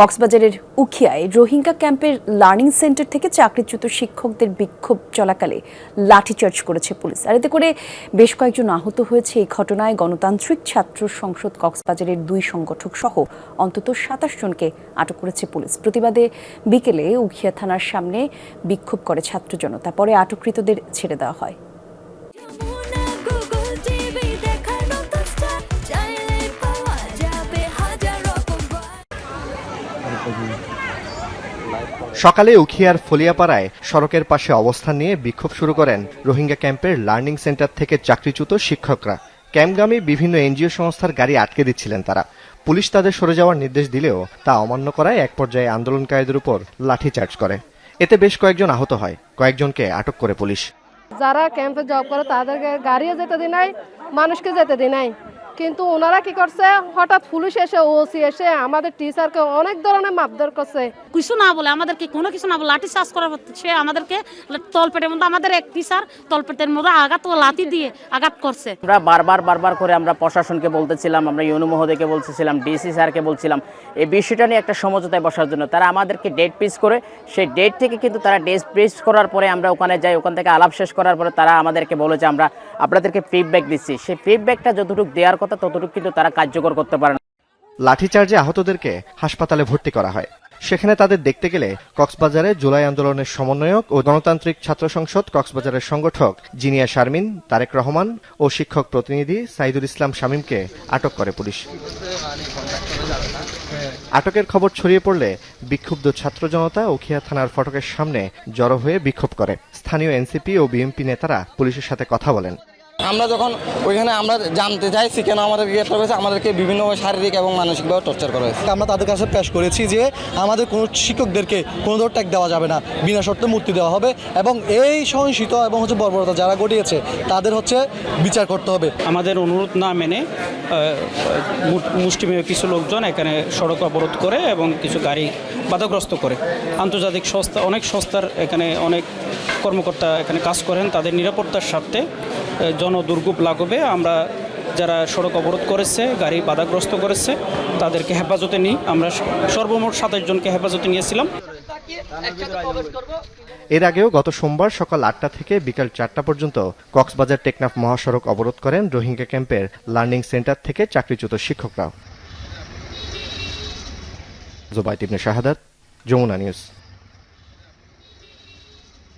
কক্সবাজারের উখিয়ায় রোহিঙ্গা ক্যাম্পের learning centre থেকে চাকরিচ্যুত শিক্ষকদের বিক্ষোভ চলাকালে লাঠিচার্জ করেছে পুলিশ। আর এতে করে বেশ কয়েকজন আহত হয়েছে এই ঘটনায় গণতান্ত্রিক ছাত্র সংসদ কক্সবাজারের দুই সংগঠক সহ অন্তত সাতাশ জনকে আটক করেছে পুলিশ। প্রতিবাদে বিকেলে উখিয়া থানার সামনে বিক্ষোভ করে ছাত্র জনতা। পরে আটককৃতদের ছেড়ে দেওয়া হয়। সকালে উখিয়ার ফলিয়াপাড়ায় সড়কের পাশে অবস্থান নিয়ে বিক্ষোভ শুরু করেন রোহিঙ্গা ক্যাম্পের লার্নিং সেন্টার থেকে চাকরিচ্যুত শিক্ষকরা। ক্যাম্পগামী বিভিন্ন এনজিও সংস্থার গাড়ি আটকে দিচ্ছিলেন তারা। পুলিশ তাদের সরে যাওয়ার নির্দেশ দিলেও তা অমান্য করায় এক পর্যায়ে আন্দোলনকারীদের উপর লাঠিচার্জ করে। এতে বেশ কয়েকজন আহত হয়। কয়েকজনকে আটক করে পুলিশ। যারা ক্যাম্পে জব করে তাদেরকে গাড়িও যেতে দিই নাই, মানুষকে যেতে দিই নাই। কিন্তু ওনারা কি করছে? হঠাৎ পুলিশ এসে ওসি এসে আমাদের টিচারকে অনেক ধরনের মাপধর করছে। কিছু না বলে আমাদেরকে কোনো কিছু না বলে লাঠি চার্জ করার পর সে আমাদেরকে তলপেটের মধ্যে আমাদের এক টিচার তলপেটের মধ্যে আঘাত ও লাঠি দিয়ে আঘাত করছে। আমরা বারবার বারবার করে আমরা প্রশাসনকে বলতেছিলাম আমরা ইউনু মহোদয়কে বলতেছিলাম ডিসি স্যারকে বলছিলাম এই বিষয়টা নিয়ে একটা সমঝোতায় বসার জন্য। তারা আমাদেরকে ডেট পিস করে সেই ডেট থেকে কিন্তু তারা ডেট পিস করার পরে আমরা ওখানে যাই ওখান থেকে আলাপ শেষ করার পরে তারা আমাদেরকে বলে যে আমরা আপনাদেরকে ফিডব্যাক দিচ্ছি। সেই ফিডব্যাকটা যতটুকু দেওয়ার কথা ততটুকু কিন্তু তারা কার্যকর করতে পারে না। লাঠিচার্জে আহতদেরকে হাসপাতালে ভর্তি করা হয়। সেখানে তাদের দেখতে গেলে কক্সবাজারে জুলাই আন্দোলনের সমন্বয়ক ও গণতান্ত্রিক ছাত্র সংসদ কক্সবাজারের সংগঠক জিনিয়া শারমিন, তারেক রহমান ও শিক্ষক প্রতিনিধি সাইদুল ইসলাম শামীমকে আটক করে পুলিশ। আটকের খবর ছড়িয়ে পড়লে বিক্ষুব্ধ ছাত্র জনতা উখিয়া থানার ফটকের সামনে জড়ো হয়ে বিক্ষোভ করে। স্থানীয় এনসিপি ও বিএনপি নেতারা পুলিশের সাথে কথা বলেন। আমরা যখন ওইখানে আমরা জানতে চাইছি কেন আমাদেরকে গ্রেফতার করেছে আমাদেরকে বিভিন্নভাবে শারীরিক এবং মানসিকভাবে টর্চার করা হয়েছে। আমরা তাদের কাছে পেশ করেছি যে আমাদের কোনো শিক্ষকদেরকে কোনো ধর ট্যাগ দেওয়া যাবে না বিনা শর্তে মুক্তি দেওয়া হবে এবং এই সহিংসিত এবং হচ্ছে বর্বরতা যারা ঘটিয়েছে তাদের হচ্ছে বিচার করতে হবে। আমাদের অনুরোধ না মেনে মুষ্টিমেয় কিছু লোকজন এখানে সড়ক অবরোধ করে এবং কিছু গাড়ি বাধাগ্রস্ত করে। আন্তর্জাতিক সংস্থা অনেক সংস্থার এখানে অনেক কর্মকর্তা এখানে কাজ করেন তাদের নিরাপত্তার স্বার্থে আহ, জনদুর্ভোগ লাগবে আমরা যারা সড়ক অবরোধ করেছে, গাড়ি বাধাগ্রস্ত করেছে, তাদেরকে হেফাজতে নিই। আমরা সর্বমোট সাতাশ জনকে হেফাজতে নিয়েছিলাম। এর আগেও গত সোমবার সকাল আটটা থেকে বিকাল চারটা পর্যন্ত কক্সবাজার টেকনাফ মহাসড়ক অবরোধ করেন রোহিঙ্গা ক্যাম্পের লার্নিং সেন্টার থেকে চাকরিচ্যুত শিক্ষকরা জোবাইত ইবনে শাহাদাত, যমুনা নিউজ।